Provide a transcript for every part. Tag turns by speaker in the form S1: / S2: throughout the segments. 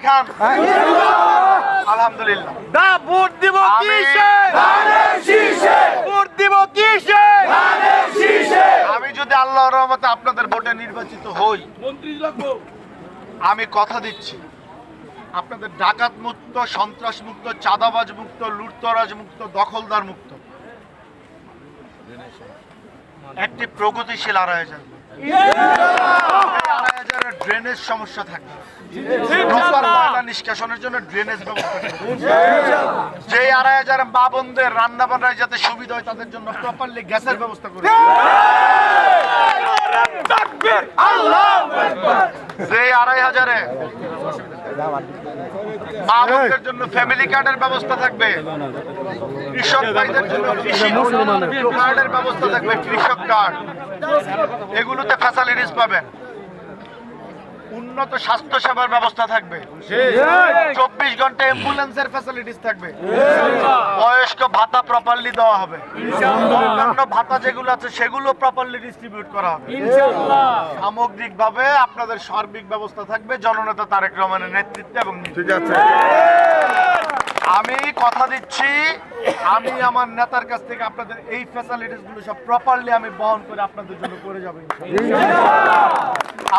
S1: দেখান আলহামদুলিল্লাহ।
S2: দা ভোট দিব
S1: আমি-
S2: কিসে? ভোট দিব কিসে?
S1: আমি যদি আল্লাহর রহমতে আপনাদের ভোটে নির্বাচিত হই আমি কথা দিচ্ছি। আপনাদের ডাকাত মুক্ত সন্ত্রাস মুক্ত চাঁদাবাজ মুক্ত লুটতরাজ মুক্ত দখলদার মুক্ত। একটি প্রগতিশীল হাজার এই আড়াই হাজারের ড্রেনেজ সমস্যা থাকবে নিষ্কাশনের জন্য ড্রেনেজ ব্যবস্থা যে আড়াই হাজার মা বোনদের রান্না বান্নায় যাতে সুবিধা হয় তাদের জন্য প্রপারলি গ্যাসের ব্যবস্থা করবে যে আড়াই হাজারে মা বোনদের জন্য ফ্যামিলি কার্ডের ব্যবস্থা থাকবে। কৃষক ভাইদের জন্য কৃষি কার্ডের ব্যবস্থা থাকবে কৃষক কার্ড এগুলোতে ফ্যাসিলিটিস পাবেন। উন্নত স্বাস্থ্য সেবার ব্যবস্থা থাকবে। চব্বিশ ঘণ্টা অ্যাম্বুলেন্সের ফ্যাসিলিটিস থাকবে। বয়স্ক ভাতা প্রপারলি দেওয়া হবে। অন্যান্য ভাতা যেগুলো আছে সেগুলো প্রপারলি ডিস্ট্রিবিউট করা হবে। সামগ্রিকভাবে আপনাদের সার্বিক ব্যবস্থা থাকবে। জননেতা তারেক রহমানের নেতৃত্বে এবং ঠিক আছে। আমি কথা দিচ্ছি, আমি আমার নেতার কাছ থেকে আপনাদের এই ফেসিলিটিসগুলো সব প্রপারলি আমি বহন করে আপনাদের জন্য করে যাব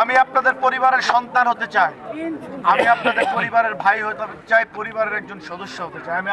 S1: আমি আপনাদের পরিবারের সন্তান হতে চাই। আমি আপনাদের পরিবারের ভাই হতে চাই, পরিবারের একজন সদস্য হতে চাই। আমি